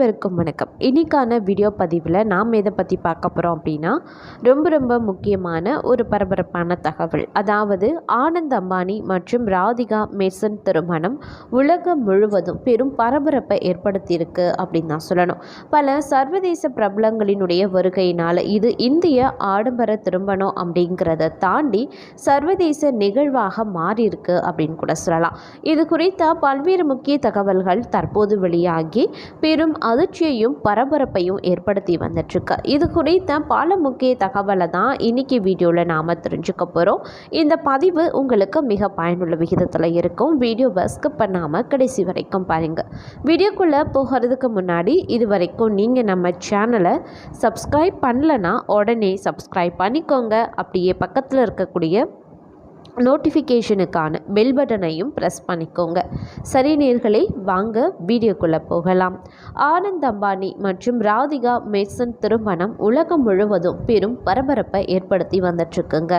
அனைவருக்கும் வணக்கம். இன்றைக்கான வீடியோ பதிவில் நாம் எதை பற்றி பார்க்க போகிறோம் அப்படின்னா ரொம்ப ரொம்ப முக்கியமான ஒரு பரபரப்பான தகவல். அதாவது ஆனந்த் அம்பானி மற்றும் ராதிகா மேசன் திருமணம் உலகம் முழுவதும் பெரும் பரபரப்பை ஏற்படுத்தியிருக்கு அப்படின்னு தான் சொல்லணும். பல சர்வதேச பிரபலங்களினுடைய வருகையினால் இது இந்திய ஆடம்பர திருமணம் அப்படிங்கிறத தாண்டி சர்வதேச நிகழ்வாக மாறியிருக்கு அப்படின்னு கூட சொல்லலாம். இது குறித்த பல்வேறு முக்கிய தகவல்கள் தற்போது வெளியாகி பெரும் அதிர்ச்சியையும் பரபரப்பையும் ஏற்படுத்தி வந்துட்டுருக்கு. இது குறித்த பல முக்கிய தகவலை தான் இன்னைக்கு வீடியோவில் நாம் தெரிஞ்சுக்க போகிறோம் இந்த பதிவு உங்களுக்கு மிக பயனுள்ள விகிதத்தில் இருக்கும். வீடியோவை ஸ்கிப் பண்ணாமல் கடைசி வரைக்கும் பாருங்கள் வீடியோக்குள்ளே போகிறதுக்கு முன்னாடி இது வரைக்கும் நீங்கள் நம்ம சேனலை சப்ஸ்கிரைப் பண்ணலன்னா உடனே சப்ஸ்கிரைப் பண்ணிக்கோங்க. அப்படியே பக்கத்தில் இருக்கக்கூடிய நோட்டிஃபிகேஷனுக்கான பெல் பட்டனையும் ப்ரெஸ் பண்ணிக்கோங்க. சரி நேர்களை வாங்க வீடியோக்குள்ளே போகலாம். ஆனந்த் அம்பானி மற்றும் ராதிகா மேசன் திருமணம் உலகம் முழுவதும் பெரும் பரபரப்பை ஏற்படுத்தி வந்துட்டுருக்குங்க.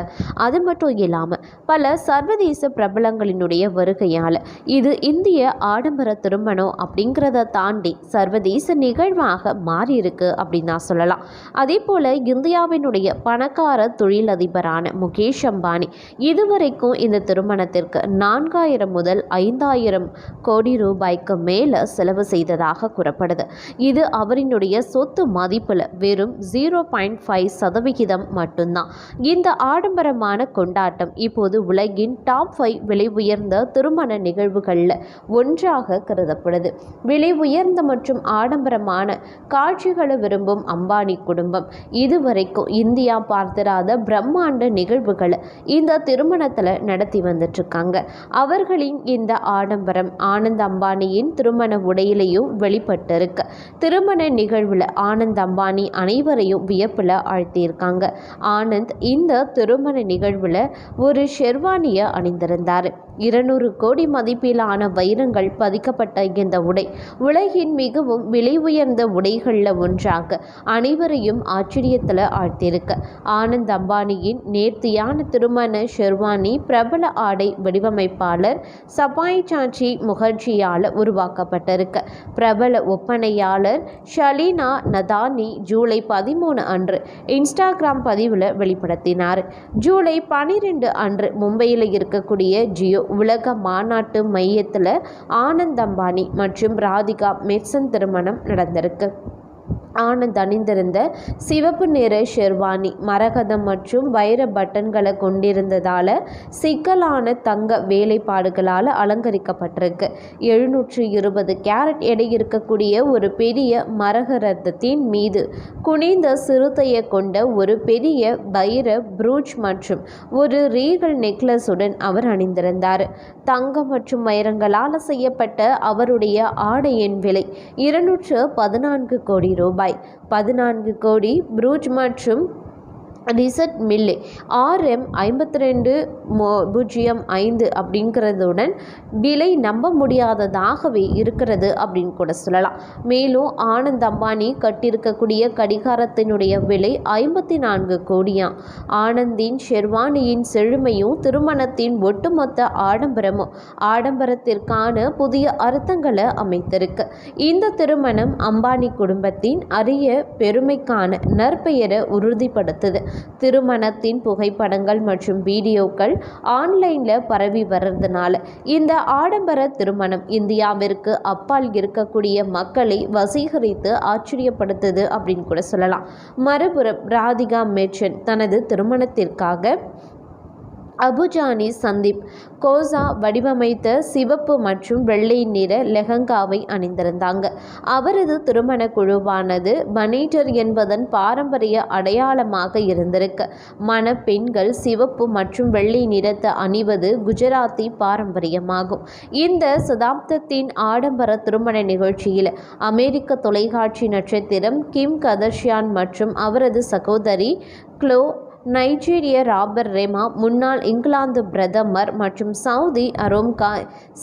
அது மட்டும் இல்லாமல் பல சர்வதேச பிரபலங்களினுடைய வருகையால் இது இந்திய ஆடம்பர திருமணம் அப்படிங்கிறத தாண்டி சர்வதேச நிகழ்வாக மாறியிருக்கு அப்படின்னு தான் சொல்லலாம். அதே போல் இந்தியாவினுடைய பணக்கார தொழிலதிபரான முகேஷ் அம்பானி இதுவரை வரைக்கும் இந்த திருமணத்திற்கு நான்காயிரம் முதல் ஐந்தாயிரம் கோடி ரூபாய்க்கு மேலே செலவு செய்ததாக கூறப்படுது. இது அவரினுடைய சொத்து மதிப்பில் வெறும் ஜீரோ பாயிண்ட் ஃபைவ் சதவிகிதம் மட்டும்தான். இந்த ஆடம்பரமான கொண்டாட்டம் இப்போது உலகின் டாப் ஃபைவ் விலை உயர்ந்த திருமண நிகழ்வுகளில் ஒன்றாக கருதப்படுது. விலை உயர்ந்த மற்றும் ஆடம்பரமான காட்சிகளை விரும்பும் அம்பானி குடும்பம் இதுவரைக்கும் இந்தியா பார்த்திராத பிரம்மாண்ட நிகழ்வுகளை இந்த திருமண திருமணத்தில் நடத்தி வந்துட்டுருக்காங்க அவர்களின் இந்த ஆடம்பரம் ஆனந்த் அம்பானியின் திருமண உடையிலையும் வெளிப்பட்டிருக்கு. திருமண நிகழ்வில் ஆனந்த் அம்பானி அனைவரையும் வியப்பில் ஆழ்த்தியிருக்காங்க. ஆனந்த் இந்த திருமண நிகழ்வில் ஒரு ஷெர்வானியை அணிந்திருந்தார். இருநூறு கோடி மதிப்பிலான வைரங்கள் பதிக்கப்பட்ட இந்த உடை உலகின் மிகவும் விலை உயர்ந்த உடைகளில் ஒன்றாக அனைவரையும் ஆச்சரியத்தில் ஆழ்த்தியிருக்கு. ஆனந்த் அம்பானியின் நேர்த்தியான திருமண ஷெர்வானி பிரபல ஆடை வடிவமைப்பாளர் சபாய் சாச்சி முகர்ஜியால் உருவாக்கப்பட்டிருக்கு. பிரபல ஒப்பனையாளர் ஷலீனா நதானி ஜூலை பதிமூணு அன்று இன்ஸ்டாகிராம் பதிவில் வெளிப்படுத்தினார். ஜூலை பனிரெண்டு அன்று மும்பையில் இருக்கக்கூடிய ஜியோ உலக மாநாட்டு மையத்தில் ஆனந்த் அம்பானி மற்றும் ராதிகா மெர்சன் திருமணம் நடந்திருக்கு. ஆனந்த் அணிந்திருந்த சிவப்பு நிற ஷெர்வானி மரகதம் மற்றும் வைர பட்டன்களை கொண்டிருந்ததால் சிக்கலான தங்க வேலைப்பாடுகளால் அலங்கரிக்கப்பட்டிருக்கு. எழுநூற்று இருபது கேரட் எடை இருக்கக்கூடிய ஒரு பெரிய மரகரத்தின் மீது குனிந்த சிறுத்தையை கொண்ட ஒரு பெரிய வைர ப்ரூச் மற்றும் ஒரு ரீகல் நெக்லஸுடன் அவர் அணிந்திருந்தார். தங்கம் மற்றும் வைரங்களால் செய்யப்பட்ட அவருடைய ஆடையின் விலை இருநூற்று பதினான்கு கோடி ரூபாய். பதினான்கு கோடி ப்ரூஜ் மற்றும் ரிசட் மில்லு ஆர்எம் ஐம்பத்தி ரெண்டு மோ பூஜ்ஜியம் ஐந்து அப்படிங்கிறதுடன் விலை நம்ப முடியாததாகவே இருக்கிறது அப்படின்னு கூட சொல்லலாம். மேலும் ஆனந்த் அம்பானி கட்டியிருக்கக்கூடிய கடிகாரத்தினுடைய விலை ஐம்பத்தி நான்கு கோடியாம் ஆனந்தின் ஷெர்வானியின் செழுமையும் திருமணத்தின் ஒட்டுமொத்த ஆடம்பரமும் ஆடம்பரத்திற்கான புதிய அர்த்தங்களை அமைத்திருக்கு. இந்த திருமணம் அம்பானி குடும்பத்தின் அரிய பெருமைக்கான நற்பெயரை உறுதிப்படுத்துது. திருமணத்தின் புகைப்படங்கள் மற்றும் வீடியோக்கள் ஆன்லைனில் பரவி வர்றதுனால இந்த ஆடம்பர திருமணம் இந்தியாவிற்கு அப்பால் இருக்கக்கூடிய மக்களை வசீகரித்து ஆச்சரியப்படுத்துது அப்படின்னு கூட சொல்லலாம். மறுபுறம் ராதிகா மேச்சன் தனது திருமணத்திற்காக அபுஜானி சந்தீப் கோசா வடிவமைத்த சிவப்பு மற்றும் வெள்ளை நிற லெஹங்காவை அணிந்திருந்தாங்க. அவரது திருமண குழுவானது பனேட்டர் என்பதன் பாரம்பரிய அடையாளமாக இருந்திருக்கு. மணப்பெண்கள் சிவப்பு மற்றும் வெள்ளை நிறத்தை அணிவது குஜராத்தி பாரம்பரியமாகும். இந்த சதாப்தத்தின் ஆடம்பர திருமண நிகழ்ச்சியில் அமெரிக்க தொலைக்காட்சி நட்சத்திரம் கிம் கதர்ஷியான் மற்றும் அவரது சகோதரி க்ளோ நைஜீரிய ராபர் ரெமா முன்னாள் இங்கிலாந்து பிரதமர் மற்றும் Saudi Aramco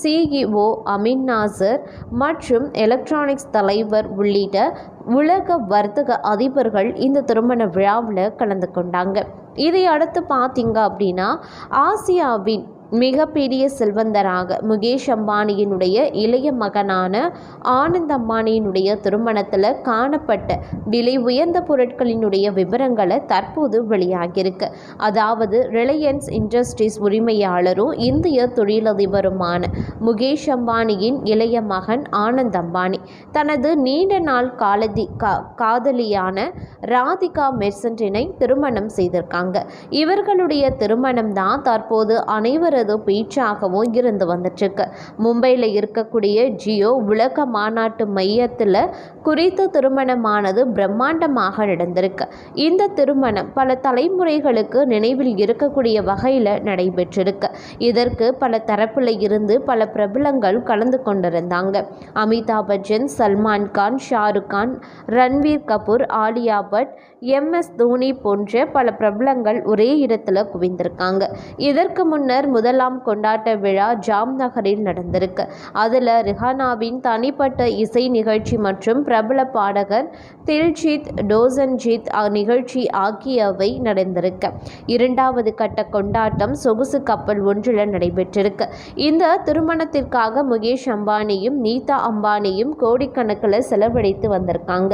CEO Amin Nasser மற்றும் எலக்ட்ரானிக்ஸ் தலைவர் உள்ளிட்ட உலக வர்த்தக அதிபர்கள் இந்த திருமண விழாவில் கலந்து கொண்டாங்க. இதை அடுத்து பார்த்தீங்க அப்படின்னா ஆசியாவின் மிகப்பெரிய செல்வந்தராக முகேஷ் அம்பானியினுடைய இளைய மகனான ஆனந்த் அம்பானியினுடைய திருமணத்தில் காணப்பட்ட விலை உயர்ந்த பொருட்களினுடைய விவரங்களை தற்போது வெளியாகியிருக்கு. அதாவது ரிலையன்ஸ் இண்டஸ்ட்ரீஸ் உரிமையாளரும் இந்திய தொழிலதிபருமான முகேஷ் அம்பானியின் இளைய மகன் ஆனந்த் அம்பானி. தனது நீண்ட நாள் காலதி கா காதலியான ராதிகா மெர்சன்டினை திருமணம் செய்திருக்காங்க. இவர்களுடைய திருமணம் தான் தற்போது அனைவரும் அனைவரது பேச்சாகவும் இருந்து வந்துட்டுருக்கு. மும்பையில் இருக்கக்கூடிய ஜியோ உலக மாநாட்டு மையத்தில் குறித்த திருமணமானது பிரம்மாண்டமாக நடந்திருக்கு. இந்த திருமணம் பல தலைமுறைகளுக்கு நினைவில் இருக்கக்கூடிய வகையில் நடைபெற்றிருக்கு. இதற்கு பல தரப்பில் இருந்து பல பிரபலங்கள் கலந்து கொண்டிருந்தாங்க. அமிதாப் பச்சன் சல்மான் கான் ஷாருக் கான் ரன்வீர் கபூர் ஆலியா பட் எம் எஸ் தோனி போன்ற பல பிரபலங்கள் ஒரே இடத்துல குவிந்திருக்காங்க. இதற்கு முன்னர் முதல் முதலாம் கொண்டாட்ட விழா ஜாம் நகரில் நடந்திருக்கு. அதில் ரிஹானாவின் தனிப்பட்ட இசை நிகழ்ச்சி மற்றும் பிரபல பாடகர் தில்ஜித் டோசன்ஜித் நிகழ்ச்சி ஆகியவை நடந்திருக்கு. இரண்டாவது கட்ட கொண்டாட்டம் சொகுசு கப்பல் ஒன்றில் நடைபெற்றிருக்கு. இந்த திருமணத்திற்காக முகேஷ் அம்பானியும் நீதா அம்பானியும் கோடிக்கணக்கில் செலவழித்து வந்திருக்காங்க.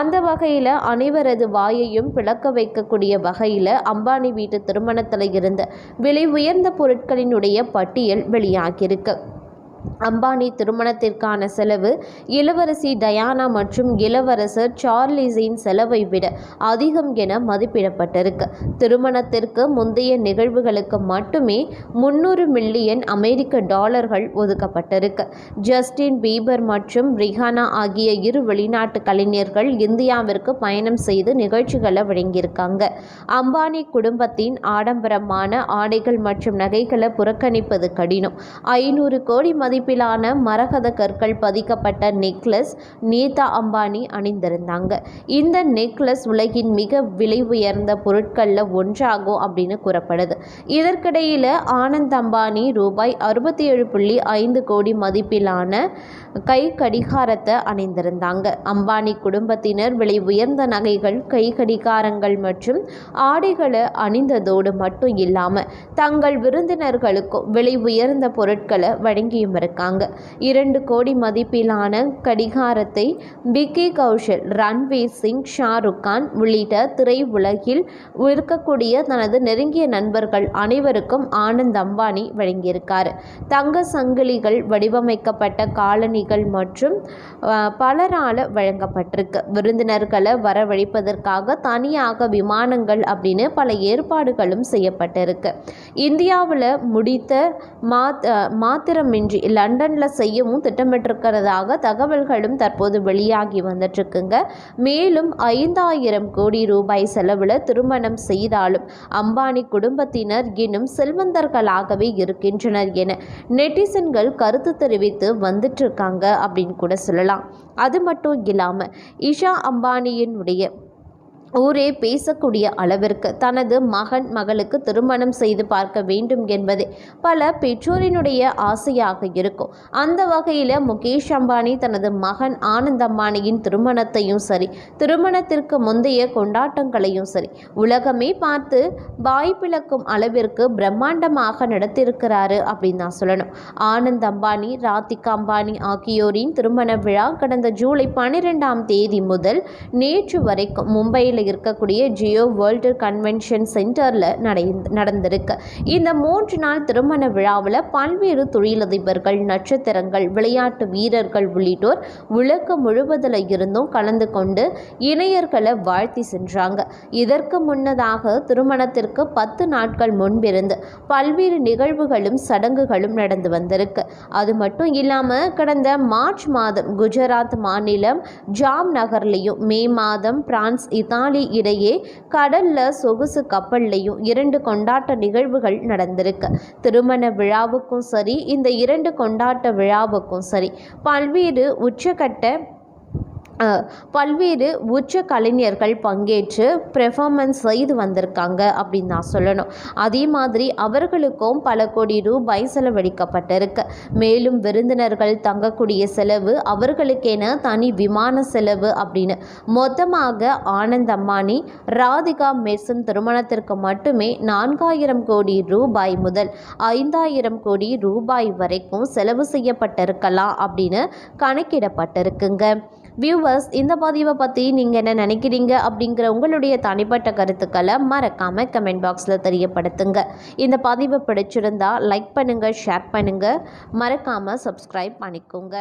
அந்த வகையில் அனைவரது வாயையும் பிளக்க வைக்கக்கூடிய வகையில் அம்பானி வீட்டு திருமணத்தில் இருந்த விலை உயர்ந்த பொருட்கள் பொருட்களினுடைய பட்டியல் வெளியாகியிருக்கு. அம்பானி திருமணத்திற்கான செலவு இளவரசி டயானா மற்றும் இளவரசர் சார்லிஸின் செலவை விட அதிகம் என மதிப்பிடப்பட்டிருக்கு. திருமணத்திற்கு முந்தைய நிகழ்வுகளுக்கு மட்டுமே முன்னூறு மில்லியன் அமெரிக்க டாலர்கள் ஒதுக்கப்பட்டிருக்கு. ஜஸ்டின் பீபர் மற்றும் ரிஹானா ஆகிய இரு வெளிநாட்டு கலைஞர்கள் இந்தியாவிற்கு பயணம் செய்து நிகழ்ச்சிகளை வழங்கியிருக்காங்க. அம்பானி குடும்பத்தின் ஆடம்பரமான ஆடைகள் மற்றும் நகைகளை புறக்கணிப்பது கடினம். ஐநூறு கோடி மதிப்பிலான மரகத கற்கள் பதிக்கப்பட்ட நெக்லஸ் நீதா அம்பானி அணிந்திருந்தாங்க. இந்த நெக்லஸ் உலகின் மிக விலை உயர்ந்த பொருட்களில் ஒன்றாகும் அப்படின்னு கூறப்படுது. இதற்கிடையில் ஆனந்த் அம்பானி ரூபாய் அறுபத்தி ஏழு புள்ளி ஐந்து கோடி மதிப்பிலான கை கடிகாரத்தை அணிந்திருந்தாங்க. அம்பானி குடும்பத்தினர் விலை உயர்ந்த நகைகள் கை கடிகாரங்கள் மற்றும் ஆடைகளை அணிந்ததோடு மட்டும் இல்லாமல் தங்கள் விருந்தினர்களுக்கும் விலை உயர்ந்த பொருட்களை வழங்கியும் இருக்காங்க இரண்டு கோடி மதிப்பிலான கடிகாரத்தை பிக்கி கௌஷல் ரன்வீர் சிங் ஷாருக் கான் உள்ளிட்ட திரை உலகில் இருக்கக்கூடிய தனது நெருங்கிய நண்பர்கள் அனைவருக்கும் ஆனந்த் அம்பானி வழங்கியிருக்கார். தங்க சங்கிலிகள் வடிவமைக்கப்பட்ட காலணிகள் மற்றும் பலரால் வழங்கப்பட்டிருக்கு. விருந்தினர்களை வரவழைப்பதற்காக தனியாக விமானங்கள் அப்படின்னு பல ஏற்பாடுகளும் செய்யப்பட்டிருக்கு. இந்தியாவில் முடித்த மாத் மாத்திரமின்றி லண்டனில் செய்யவும் திட்டமிட்டிருக்கிறதாக தகவல்களும் தற்போது வெளியாகி வந்துட்டுருக்குங்க. மேலும் ஐந்தாயிரம் கோடி ரூபாய் செலவில் திருமணம் செய்தாலும் அம்பானி குடும்பத்தினர் இன்னும் செல்வந்தர்களாகவே இருக்கின்றனர் என நெட்டிசன்கள் கருத்து தெரிவித்து வந்துட்டு இருக்காங்க அப்படின்னு கூட சொல்லலாம். அது மட்டும் இல்லாமல் இஷா அம்பானியினுடைய ஊரே பேசக்கூடிய அளவிற்கு தனது மகன் மகளுக்கு திருமணம் செய்து பார்க்க வேண்டும் என்பதே பல பெற்றோரினுடைய ஆசையாக இருக்கும். அந்த வகையில் முகேஷ் அம்பானி தனது மகன் ஆனந்த் அம்பானியின் திருமணத்தையும் சரி திருமணத்திற்கு முந்தைய கொண்டாட்டங்களையும் சரி உலகமே பார்த்து வாய் பிளக்கும் அளவிற்கு பிரம்மாண்டமாக நடத்தியிருக்கிறாரு அப்படின்னு தான் சொல்லணும். ஆனந்த் அம்பானி ராதிகா அம்பானி ஆகியோரின் திருமண விழா கடந்த ஜூலை பன்னிரெண்டாம் தேதி முதல் நேற்று வரைக்கும் மும்பையில் இருக்கக்கூடிய ஜியோ வேர்ல்டு கன்வென்ஷன் சென்டரில் நடந்திருக்கு. இந்த மூன்று நாள் திருமண விழாவில் பல்வேறு தொழிலதிபர்கள் நட்சத்திரங்கள் விளையாட்டு வீரர்கள் உள்ளிட்டோர் உலகம் முழுவதில் இருந்தும் கலந்து கொண்டு இணையர்களை வாழ்த்தி சென்றாங்க. இதற்கு முன்னதாக திருமணத்திற்கு பத்து நாட்கள் முன்பிருந்து பல்வேறு நிகழ்வுகளும் சடங்குகளும் நடந்து வந்திருக்கு. அது மட்டும் இல்லாமல் கடந்த மார்ச் மாதம் குஜராத் மாநிலம் ஜாம் நகர்லேயும் மே மாதம் பிரான்ஸ் இதான் இத்தாலி இடையே கடல்ல சொகுசு கப்பல்லையும் இரண்டு கொண்டாட்ட நிகழ்வுகள் நடந்திருக்கு. திருமண விழாவுக்கும் சரி இந்த இரண்டு கொண்டாட்ட விழாவுக்கும் சரி பல்வேறு உச்சக்கட்ட பல்வேறு உச்ச கலைஞர்கள் பங்கேற்று பெர்ஃபார்மன்ஸ் செய்து வந்திருக்காங்க அப்படின்னு நான் சொல்லணும். அதே மாதிரி அவர்களுக்கும் பல கோடி ரூபாய் செலவழிக்கப்பட்டிருக்கு. மேலும் விருந்தினர்கள் தங்கக்கூடிய செலவு அவர்களுக்கென தனி விமான செலவு அப்படின்னு. மொத்தமாக ஆனந்த் அம்பானி ராதிகா மெர்சன் திருமணத்திற்கு மட்டுமே நான்காயிரம் கோடி ரூபாய் முதல் ஐந்தாயிரம் கோடி ரூபாய் வரைக்கும் செலவு செய்யப்பட்டிருக்கலாம் அப்படின்னு கணக்கிடப்பட்டிருக்குங்க. வியூவர்ஸ் இந்த பதிவை பற்றி நீங்கள் என்ன நினைக்கிறீங்க அப்படிங்கிற உங்களுடைய தனிப்பட்ட கருத்துக்களை மறக்காமல் கமெண்ட் பாக்ஸில் தெரியப்படுத்துங்க. இந்த பதிவை பிடிச்சிருந்தா லைக் பண்ணுங்கள் ஷேர் பண்ணுங்கள் மறக்காமல் சப்ஸ்கிரைப் பண்ணிக்கோங்க.